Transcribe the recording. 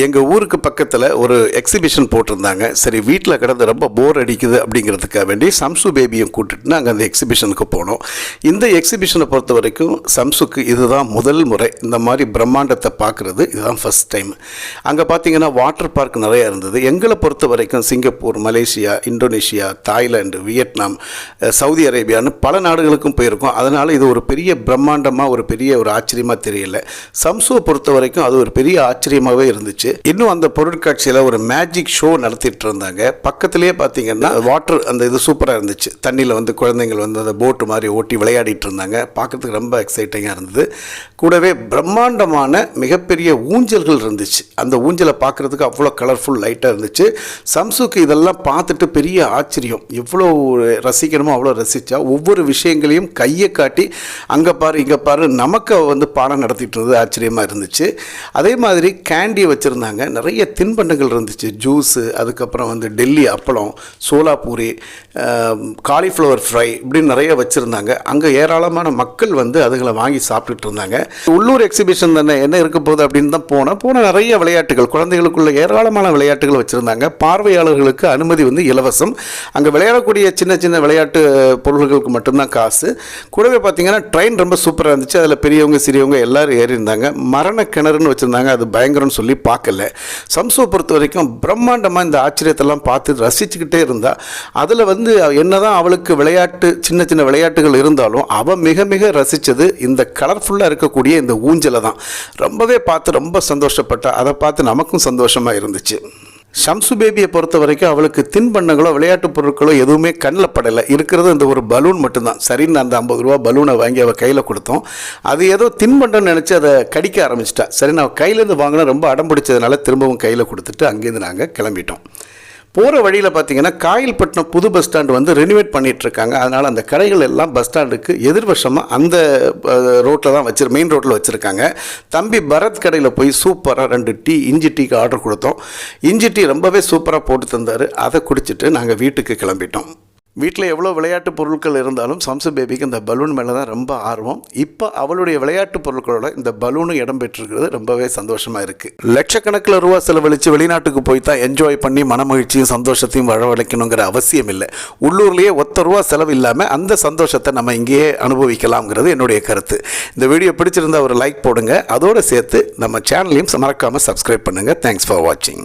எங்கள் ஊருக்கு பக்கத்தில் ஒரு எக்ஸிபிஷன் போட்டிருந்தாங்க. சரி வீட்டில் கிடந்து ரொம்ப போர் அடிக்குது அப்படிங்கிறதுக்காக வேண்டி சம்சு பேபியும் கூட்டிட்டு நாங்கள் அந்த எக்ஸிபிஷனுக்கு போனோம். இந்த எக்ஸிபிஷனை பொறுத்த வரைக்கும் சம்சுக்கு இதுதான் முதல் முறை இந்த மாதிரி பிரம்மாண்டத்தை பார்க்குறது. இதுதான் ஃபஸ்ட் டைம் அங்கே பார்த்தீங்கன்னா வாட்டர் பார்க் நிறையா இருந்தது. எங்களை பொறுத்த வரைக்கும் Singapore Malaysia Indonesia Thailand Vietnam Saudi அரேபியான்னு பல நாடுகளுக்கும் போயிருக்கோம். அதனால் இது ஒரு பெரிய பிரம்மாண்டமாக ஒரு பெரிய ஒரு ஆச்சரியமாக தெரியல. சம்சுவை பொறுத்த வரைக்கும் அது ஒரு பெரிய ஆச்சரியமாகவே இருந்துச்சு. இன்னும் அந்த பொருட்காட்சியில் ஒரு மேஜிக் ஷோ நடத்திட்டு இருந்தாங்க. பக்கத்துலேயே பார்த்தீங்கன்னா வாட்டர் அந்த இது சூப்பராக இருந்துச்சு. தண்ணியில் வந்து குழந்தைங்கள் வந்து அந்த போட்டு மாதிரி ஓட்டி விளையாடிட்டு இருந்தாங்க. பார்க்கறதுக்கு ரொம்ப எக்ஸைட்டிங்காக இருந்தது. கூடவே பிரம்மாண்டமான மிகப்பெரிய ஊஞ்சல்கள் இருந்துச்சு. அந்த ஊஞ்சலை பார்க்குறதுக்கு அவ்வளோ கலர்ஃபுல் லைட்டாக இருந்துச்சு. சம்சுக்கு இதெல்லாம் பார்த்துட்டு பெரிய ஆச்சரியம். எவ்வளோ ரசிக்கணுமோ அவ்வளோ ரசித்தா ஒவ்வொரு விஷயங்களையும் கையை காட்டி அங்கே பாரு இங்கே பாரு நமக்கு வந்து பாடம் நடத்திட்டு இருந்தது ஆச்சரியமாக இருந்துச்சு. அதே மாதிரி கேண்டி வச்சுருந்தாங்க. நிறைய தின்பண்டங்கள் இருந்துச்சு. ஜூஸு அதுக்கப்புறம் வந்து டெல்லி அப்பளம் சோலாப்பூரி காலிஃப்ளவர் ஃப்ரை இப்படின்னு நிறைய வச்சுருந்தாங்க. அங்கே ஏராளமான மக்கள் வந்து அதுகளை வாங்கி சாப்பிட்டுட்டு இருந்தாங்க உள்ளூர் எக்ஸிபிஷன் தானே என்ன இருக்க போகுது அப்படின்னு தான் போனேன். போன நிறைய விளையாட்டுகள் குழந்தைகளுக்குள்ள ஏராளமான விளையாட்டுகள் வச்சுருந்தாங்க. பார்வையாளர்களுக்கு அனுமதி வந்து இலவசம். அங்கே விளையாடக்கூடிய சின்ன சின்ன விளையாட்டு பொருள்களுக்கு மட்டும்தான் காசு. கூடவே பார்த்தீங்கன்னா ட்ரெயின் ரொம்ப சூப்பராக இருந்துச்சு. அதில் பெரியவங்க சிறியவங்க எல்லாரும் ஏறி இருந்தாங்க மரண கிணறுன்னு வச்சுருந்தாங்க. அது பயங்கரம்னு சொல்லி பார்க்கல. சம்சுவை பொறுத்த வரைக்கும் பிரம்மாண்டமாக இந்த ஆச்சரியத்தெல்லாம் பார்த்து ரசிச்சுக்கிட்டே இருந்தா அதில் வந்து என்னதான் அவளுக்கு விளையாட்டு சின்ன சின்ன விளையாட்டுகள் இருந்தாலும் அவள் மிக மிக ரசித்தது இந்த கலர்ஃபுல்லாக இருக்கக்கூடிய இந்த ஊஞ்சலை தான். ரொம்பவே பார்த்து ரொம்ப சந்தோஷப்பட்டா அதை பார்த்து நமக்கும் சந்தோஷமாக இருந்துச்சு. ஷம்சு பேபியை பொறுத்த வரைக்கும் அவளுக்கு தின்பண்டங்களோ விளையாட்டுப் பொருட்களோ எதுவுமே கண்ணில் படலை. இருக்கிறது இந்த ஒரு பலூன் மட்டும்தான். சரின்னு அந்த ஐம்பது ரூபா பலூனை வாங்கி அவள் கையில் கொடுத்தோம். அது ஏதோ தின்பண்டம் நினச்சி அதை கடிக்க ஆரம்பிச்சிட்டா. சரி நான் கையிலேருந்து வாங்கினா ரொம்ப அடம் பிடிச்சதுனால திரும்பவும் கையில் கொடுத்துட்டு அங்கேருந்து நாங்கள் கிளம்பிட்டோம். போகிற வழியில் பார்த்தீங்கன்னா காயல்பட்டினம் புது பஸ் ஸ்டாண்டு வந்து ரெனிவேட் பண்ணிகிட்ருக்காங்க இருக்காங்க அதனால் அந்த கடைகள் எல்லாம் பஸ் ஸ்டாண்டுக்கு எதிர்வசமாக அந்த ரோட்டில் தான் வச்சிரு மெயின் ரோட்டில் வச்சுருக்காங்க. தம்பி பரத் கடையில் போய் சூப்பராக ரெண்டு டீ இஞ்சி டீக்கு ஆர்டர் கொடுத்தோம். இஞ்சி டீ ரொம்பவே சூப்பராக போட்டு தந்தார். அதை குடிச்சிட்டு நாங்கள் வீட்டுக்கு கிளம்பிட்டோம். வீட்டில் எவ்வளோ விளையாட்டு பொருட்கள் இருந்தாலும் சம்சு பேபிக்கு இந்த பலூன் மேலே தான் ரொம்ப ஆர்வம். இப்போ அவளுடைய விளையாட்டு பொருட்களோட இந்த பலூனும் இடம் பெற்றிருக்கிறது ரொம்பவே சந்தோஷமாக இருக்குது லட்சக்கணக்கில் ரூபா செலவழித்து வெளிநாட்டுக்கு போய் தான் என்ஜாய் பண்ணி மனமகிழ்ச்சியும் சந்தோஷத்தையும் வரவழைக்கணுங்கிற அவசியம் இல்லை. உள்ளூர்லேயே ஒத்த ரூபா செலவு இல்லாமல் அந்த சந்தோஷத்தை நம்ம இங்கேயே அனுபவிக்கலாம்ங்கிறது என்னுடைய கருத்து. இந்த வீடியோ பிடிச்சிருந்தா ஒரு லைக் போடுங்க. அதோடு சேர்த்து நம்ம சேனலையும் மறக்காமல் சப்ஸ்கிரைப் பண்ணுங்கள் தேங்க்ஸ் ஃபார் வாட்சிங்